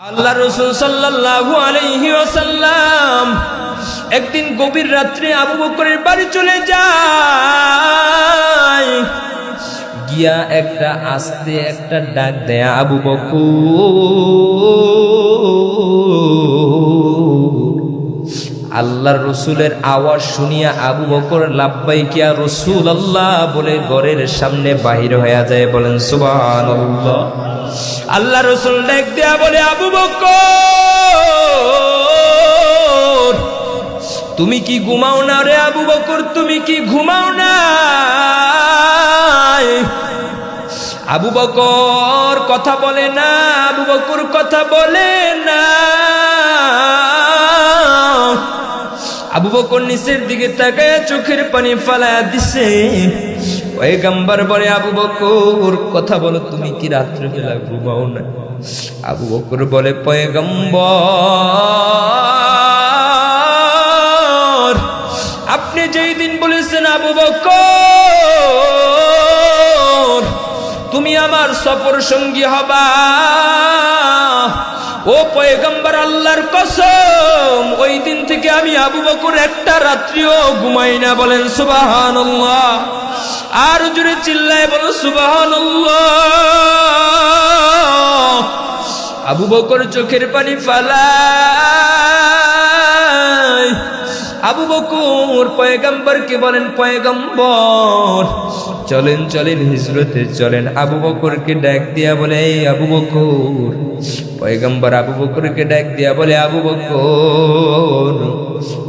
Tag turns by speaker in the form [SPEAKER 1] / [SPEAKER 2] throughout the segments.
[SPEAKER 1] আল্লাহ রসুল সাল্লাহ আলহি ওয়াসাল্লাম একদিন গভীর রাত্রে আবু বকরের বাড়ি চলে যায়। গিয়া একটা আস্তে একটা ডাক দেয়া আবু বকর। আল্লাহর রসুলের আওয়াজ শুনিয়া আবু বকর লাভবাই কিয়া রসুল আল্লাহ বলে ঘরের সামনে বাহির হয়ে যায় বলেন সুবাহ আল্লাহ রসুল ডাক দেয়া বলে, আবু বকর, তুমি কি ঘুমাও না রে আবু বকর? তুমি কি ঘুমাও না আবু বকর কথা বলে না, আবু বকর কথা বলে না। আবু বকর নিচের দিকে তাকায় চোখের পানি ফালায়া দিছে। ওই গাম্বার বলে, আবু বকর, কথা বলো, তুমি কি রাত্রে বেলা ঘুমাও না? আবু বকর বলে, পয়গম্বর, আপনি যেই দিন বলেছেন আবু বকর, তুমি আমার সফর সঙ্গী হবা। ও পয়গম্বর, আল্লাহর কসম, ওই দিন থেকে আমি আবু বকর একটা রাত্রিও ঘুমাই না। বলেন সুবাহান আর জুড়ে চিল্লায় বলো সুবাহান আবু বকর চোখের পানি ফালায়। আবু বকর পয়গম্বরকে বলেন, পয়গম্বর, চলেন চলেন, হিজরতে চলেন। আবু বকরকে ডাক দিয়া বলে আবু বকর পয়গম্বর আবু বকরকে ডাক দিয়া বলে, আবু বকর,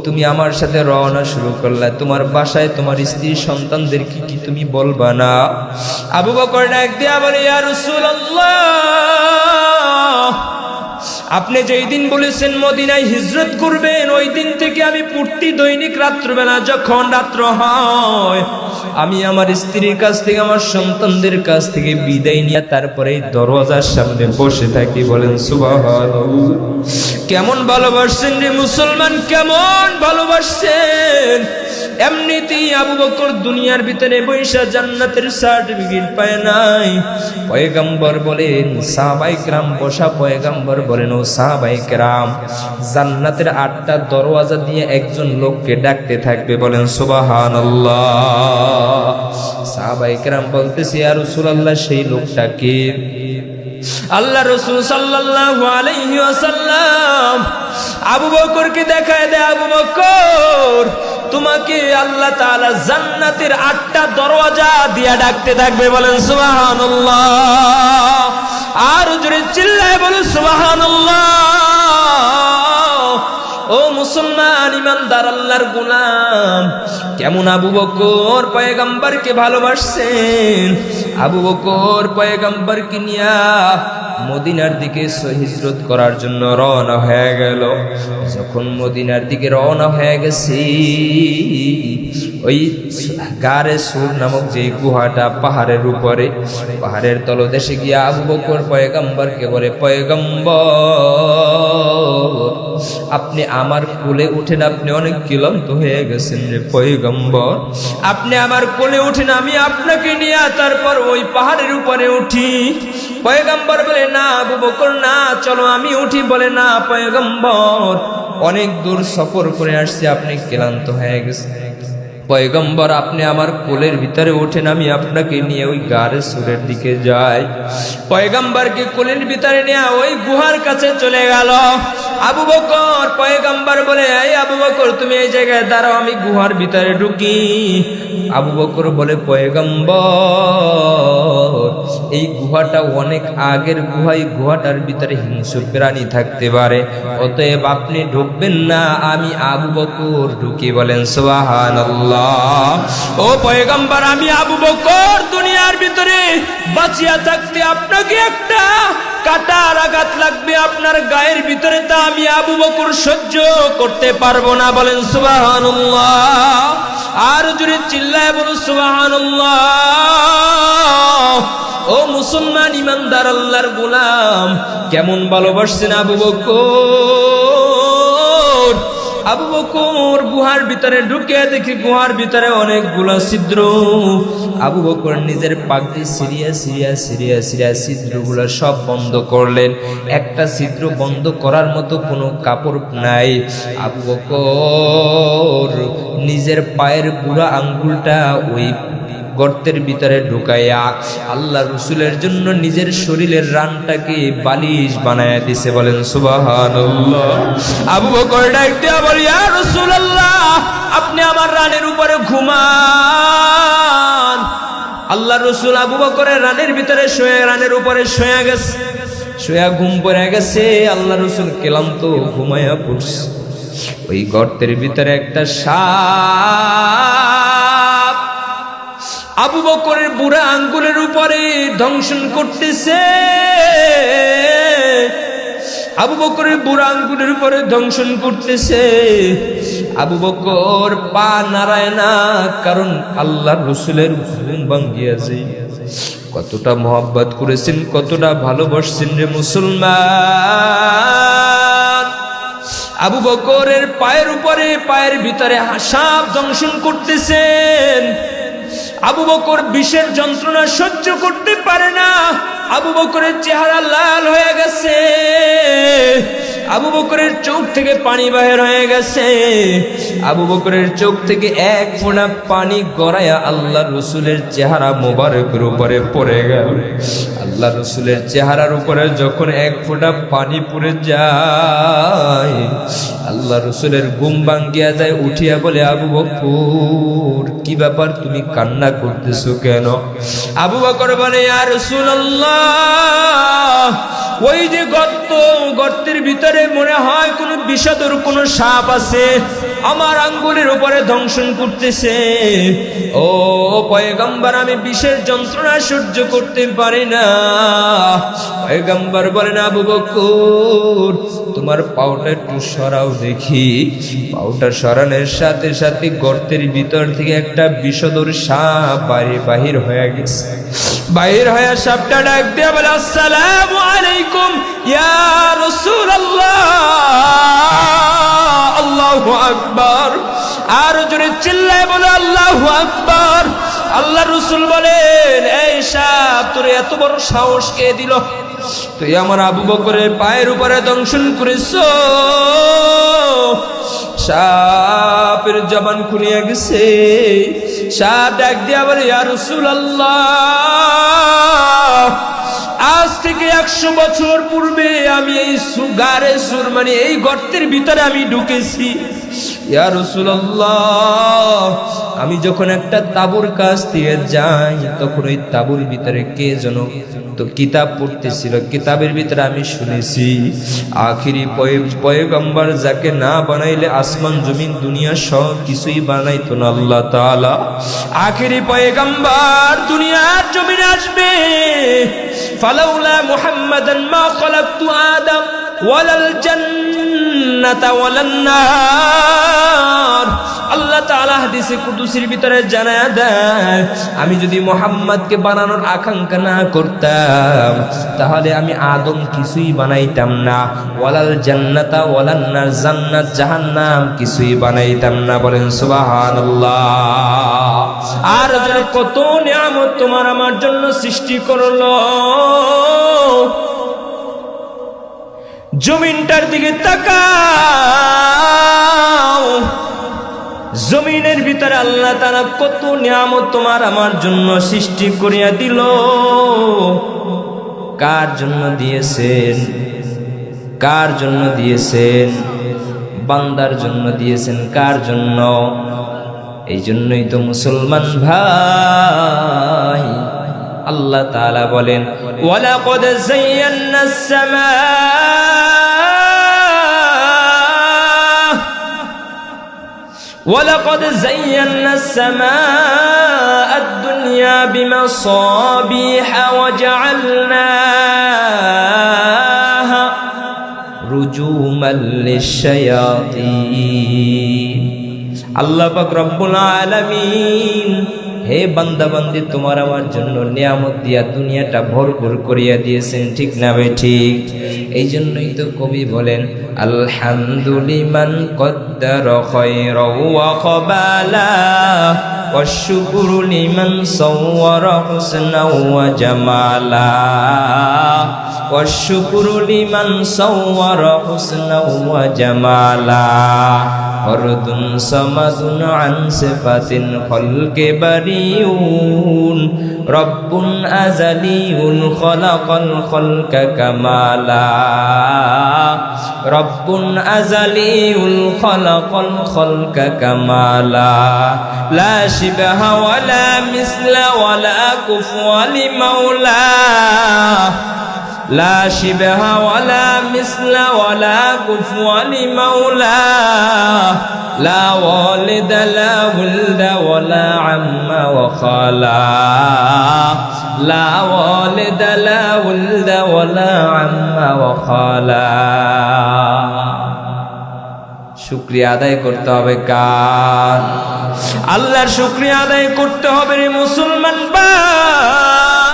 [SPEAKER 1] তুমি আমার সাথে রওনা শুরু করলা, তোমার বাসায় তোমার স্ত্রী সন্তানদের কি কি তুমি বলবা না? আবু বকর ডাক দিয়া বলে, ইয়া রাসূলুল্লাহ, আপনি যেই দিন বলেছেন মদিনায় হিজরত করবেন ওই দিন থেকে আমি পূর্তি দৈনিক রাত্রবেলা যখন রাত্র হয়, আমি আমার স্ত্রীর কাছ থেকে, আমার সন্তানদের কাছ থেকে বিদায় নিয়ে তারপরে দরওয়াজার সামনে বসে থাকি বলেন সুবাহ কেমন ভালোবাসছেন রে মুসলমান, কেমন ভালোবাসছেন? এমনিতেই আবু বকর দুনিয়ার ভিতরে বৈশা জান্নাতের সার্টিফিকেট পায় নাই। পয়গাম্বর বলেন, সাহাবাই গ্রাম বসা পয়গাম্বর বলেন, ও সাহাবাই গ্রাম জান্নাতের আটটা দরওয়াজা দিয়ে একজন লোককে ডাকতে থাকবে। বলেন সুবাহান সাহাবাই গ্রাম বলতেছি আর রসুলাল্লাহ, সেই লোকটাকে আল্লাহ রসুল সাল্লাল্লাহু আলাইহি আবু বকরকে দেখায় দেয়, আবু বকর তোমাকে আল্লাহ তালা জান্নাতের আটটা দরওয়াজা দিয়া ডাকতে থাকবে, বলেন সুবহানাল্লাহ। আর জোরে চিল্লায় বলেন সুবহানাল্লাহ। ও মুসলমান ইমানদার আল্লাহর গুলাম, কেমন আবু বকর পয়গাম্বরকে ভালোবাসছেন? আবু বকর পয়গাম্বরকে নিয়া মদিনার দিকে হিজরত করার জন্য রওনা হয়ে গেল। যখন মদিনার দিকে রওনা হয়ে গেছি ওই গারে সুর নামক যে গুহাটা পাহাড়ের উপরে, পাহাড়ের তলদেশে গিয়ে আবু বকর পয়গাম্বরকে বলে, পয়গম্বর, আপনি আমার কোলে উঠেন, আপনি অনেক ক্লান্ত হয়ে গেছেন রে পয়গম্বর। আপনি আমার কোলে উঠেন, আমি আপনাকে নিয়ে তারপর ওই পাহাড়ের উপরে উঠি। পয়গম্বর বলে, না আবু বকর, না, চলো আমি উঠি। বলে, না পয়গম্বর, অনেক দূর সফর করে আসছি, আপনি ক্লান্ত হয়ে গেছেন। পয়গম্বর, আপনি আমার কোলের ভিতরে ওঠেন আমি আপনাকে নিয়ে ওই গাড়ে সুরের দিকে যাই। পয়গম্বরকে কোলের ভিতরে নিয়ে ওই গুহার কাছে চলে গেল। আবু বকর পয়গম্বর বলে, এই আবু বকর, তুমি এই জায়গায় দাঁড়াও, আমি গুহার ভিতরে ঢুকি। আবু বকর বলে, পয়গম্বর, এই গুহাটা অনেক আগের গুহা এই গুহাটার ভিতরে হিংস্র প্রাণী থাকতে পারে। অতএব আপনি ঢুকবেন না, আমি আবু বকর ঢুকি। বলেন সোহান ও পয়গম্বর, আমি আবু বকর, দুনিয়ার ভিতরে বাঁচিয়া থাকতে আপনাকে একটা কাটার আঘাত লাগবে আপনার গায়ের ভিতরে, তা আমি আবু বকুর সহ্য করতে পারব না। বলেন সুবাহান আর জুড়ে চিল্লায় বলুন সুবাহান ও মুসলমান, ইমানদার, আল্লাহর গোলাম, কেমন ভালোবাসছেন আবু বকর? আবু বকর গুহার ভিতরে ঢুকে দেখি গুহার ভিতরে অনেকগুলো ছিদ্র। আবু বকর নিজের দিয়ে সিরিয়া সিরিয়া সিরিয়া সিরিয়া ছিদ্রগুলো সব বন্ধ করলেন। একটা ছিদ্র বন্ধ করার মতো কোনো কাপড় নাই। আবু বকর নিজের পায়ের বুড়া আঙ্গুলটা ওই গর্তের ভিতরে ঢুকাইয়া আল্লাহ রসুলের জন্য নিজের শরীরের রানটাকে বালিশ বানায়া দিছে বলেন সুবাহান আবু বকর ইয়া রাসূলুল্লাহ, আপনি আমার রানের উপরে ঘুমান। আল্লাহ রসুল আবু বকরের রানের ভিতরে শুয়ে, রানের উপরে শুয়ে গেছে। শুয়া ঘুম পড়ে গেছে আল্লাহ রসুল কেলাম তো ঘুমাইয়া পড়ছে। ওই গর্তের ভিতরে একটা সাপ আবু বকরের বুড়া আঙ্গুলের উপরে ধ্বংসন করতেছে। আবু বকরের বুড়া আঙ্গুলের উপরে ধ্বংসন করতেছে। আবু বকর পা নারায় না, কারণ আল্লাহ রসুলের ভাঙ্গিয়াছে কতটা মোহাব্বত করেছেন, কতটা ভালোবাসছেন রে মুসলমান। আবু বকরের পায়ের উপরে, পায়ের ভিতরে হাসাব দংশন করতেছেন। আবু বকর বিষের যন্ত্রণা সহ্য করতে পারে না। আবু বকরের চেহারা লাল হয়ে গেছে। আবু বকরের চোখ থেকে পানি বাহির হয়ে গেছে। আবু বকরের চোখ থেকে এক ফোঁটা পানি গড়াইয়া আল্লাহ রসুলের চেহারা মোবারকের উপরে পড়ে গেল। আল্লাহ রসুলের চেহারার উপরে যখন এক ফোঁটা পানি পড়ে যায়, আল্লাহ রসুলের ঘুম ভাঙ্গিয়া যায়, উঠিয়া বলে, আবু বকর, কি ব্যাপার তুমি কান্না করতেছো কেন? আবু বকর বলে আর রসুল্লাহ ওই যে গর্ত, গর্তের ভিতরে মনে হয় কোনো বিষাদর কোনো সাপ আছে। আমার আঙ্গুলের উপরে ধ্বংসন করতেছে। ও পয়গম্বর, আমি বিষের যন্ত্রণা সহ্য করতে পারি না। পয়গম্বর বলেন, আবু বকুর, তোমার পাউটা একটু সরাও দেখি। পাউটা সরানোর সাথে সাথে গর্তের ভিতর থেকে একটা বিষদর সাপ বাড়ি বাহির হয়ে গেছে। বাহির হয়ে সাপটা ডাক দিয়ে বলে, আসসালামু আলাইকুম আকবার। আর জোরে চিল্লায় বলে, আল্লাহু আকবার। আল্লাহ রসুল বলেন, এই সাপ, তোর এত বড় সাহস কে দিল? তুই আমার আবু বকরের পায়ের উপরে দংশন করেছ। সাপের জবান খুলিয়া গেছে। সাপ ডাক দিয়া বলে, ইয়া রসুল আল্লাহ আজ থেকে একশো বছর পূর্বে আমি এই সুগারে সুর মানে এই গর্তের ভিতরে আমি ঢুকেছি। ইয়া আমি যখন একটা তাবুর কাছ দিয়ে যাই, তখন ওই তাবুর ভিতরে কে যেন তো কিতাব পড়তেছিল। কিতাবের ভিতরে আমি শুনেছি, আখিরি পয়গম্বর যাকে না বানাইলে আসমান, জমিন, দুনিয়া সব কিছুই বানাইতো না আল্লাহ তাআলা। আখিরি পয়গম্বর দুনিয়ার জমিনে আসবে। ফালাউলা মুহাম্মাদান মা খলাকতু আদম, ওয়ালাল জান্নাতা ওয়ালান নার। আল্লাহ তাআলা হাদিসে কুদুসির ভিতরে জানা দেয়, আমি যদি মোহাম্মদকে বানানোর আকাঙ্ক্ষা না করতাম, তাহলে আমি আদম কিছুই বানাইতাম না। ওয়ালাল জান্নাতা ওয়ালান নার জান্নাত, জাহান্নাম কিছুই বানাইতাম না। বলেন সুবহানাল্লাহ। আর যেন কত নিয়ামত তোমার আমার জন্য সৃষ্টি করল। জমিনটার দিকে তাকাও। জমিনের ভিতরে আল্লাহ তারা কত নিয়াম তোমার আমার জন্য সৃষ্টি করিয়া দিল। কার জন্য দিয়েছেন? কার জন্য দিয়েছেন? বান্দার জন্য দিয়েছেন কার জন্য? এই জন্যই তো মুসলমান ভাই, আল্লাহ তালা বলেন, ওয়ালাকদ জাইয়ান্নাস সামা ولقد زينا السماء الدنيا بمصابيح وجعلناها رجوما للشياطين আল্লাহ পাক রব্বুল আলামিন হে বান্দা বান্দি তোমার আমার জন্য নিয়ামত দিয়া দুনিয়াটা ভরপুর করিয়া দিয়েছেন ঠিক না ভাই ঠিক এই জন্যই তো কবি বলেন আলহামদুলিমান কদ্দার قدر خيرا وقبالا والشكر لمن صور حسنا وجمالا والشكر لمن صور حسنا وجمالا فرد صمد عن صفة الخلق بريون رب أزلي خلق الخلق كمالا رب أزلي خلق الخلق كمالا لا شبه ولا مثل ولا كفو لمولاه لا شبه ولا مثل ولا كفو لمولاه لا والد لا ولد ولا عم وخالا لا والد لا ولد ولا عم وخالا শুক্রিয়া আদায় করতে হবে কার আল্লাহর শুক্রিয়া আদায় করতে হবে রে মুসলমান বা